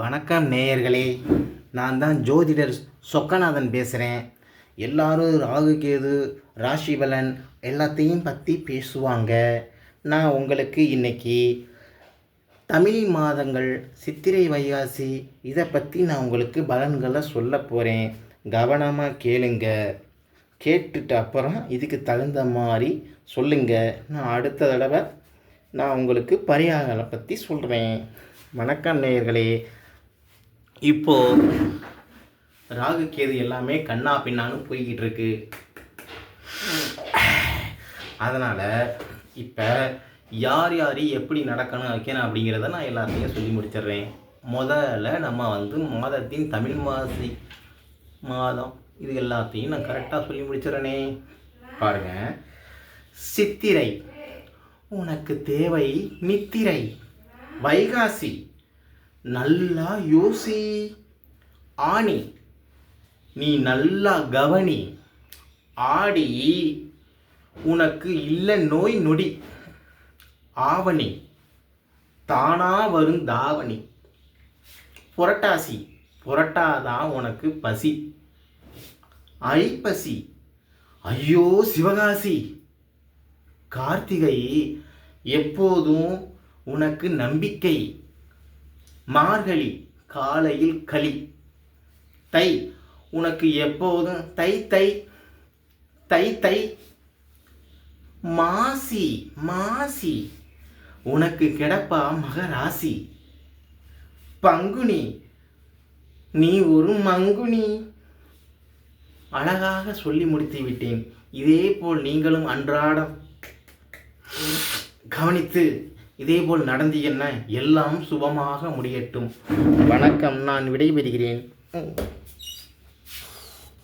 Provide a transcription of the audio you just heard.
வணக்கம் நேயர்களே. நான் தான் ஜோதிடர் சொக்கநாதன் பேசுகிறேன் எல்லாரும் ராகு கேது ராசி பலன் எல்லாத்தையும் பற்றி பேசுவாங்க. நான் உங்களுக்கு இன்னைக்கு தமிழ் மாதங்கள் சித்திரை வைகாசி இதை பற்றி நான் உங்களுக்கு பலன்களை சொல்ல போகிறேன் கவனமாக கேளுங்க. கேட்டுட்டு அப்புறம் இதுக்கு தகுந்த மாதிரி சொல்லுங்கள் நான் அடுத்த தடவை நான் உங்களுக்கு பரிகாரங்களை பற்றி சொல்கிறேன் வணக்கம் நேயர்களே. இப்போ ராகு கேது எல்லாமே கண்ணா பின்னான்னு போய்கிட்டு இருக்கு அதனால் இப்போ யார் யார் எப்படி நடக்கணும் வைக்கணும் அப்படிங்கிறத நான் எல்லாத்தையும் சொல்லி முடிச்சிடுறேன். முதல்ல நம்ம வந்து மாதத்தின் தமிழ் மாசி மாதம் இது எல்லாத்தையும் நான் கரெக்டாக சொல்லி முடிச்சிடறேனே. பாருங்க. சித்திரை உனக்கு தேவை நித்திரை. வைகாசி நல்லா யோசி. ஆணி. நீ நல்லா கவனி. ஆடி. உனக்கு இல்லை நோய் நொடி. ஆவணி. தானா வரும் தாவணி. புரட்டாசி. புரட்டாதான் உனக்கு பசி. ஐப்பசி ஐயோ சிவகாசி. கார்த்திகை எப்போதும் உனக்கு நம்பிக்கை. மார்கழி காலையில் களி. தை உனக்கு எப்போதும் தை தை தை தை. மாசி மாசி உனக்கு கிடப்பா மகராசி. பங்குனி நீ ஒரு மங்குனி. அழகாக சொல்லி முடித்து விட்டேன். இதேபோல் நீங்களும் அன்றாடம் கவனித்து இதேபோல் நடந்து என்ன? எல்லாம் சுபமாக முடியட்டும். வணக்கம் நான் விடைபெறுகிறேன்.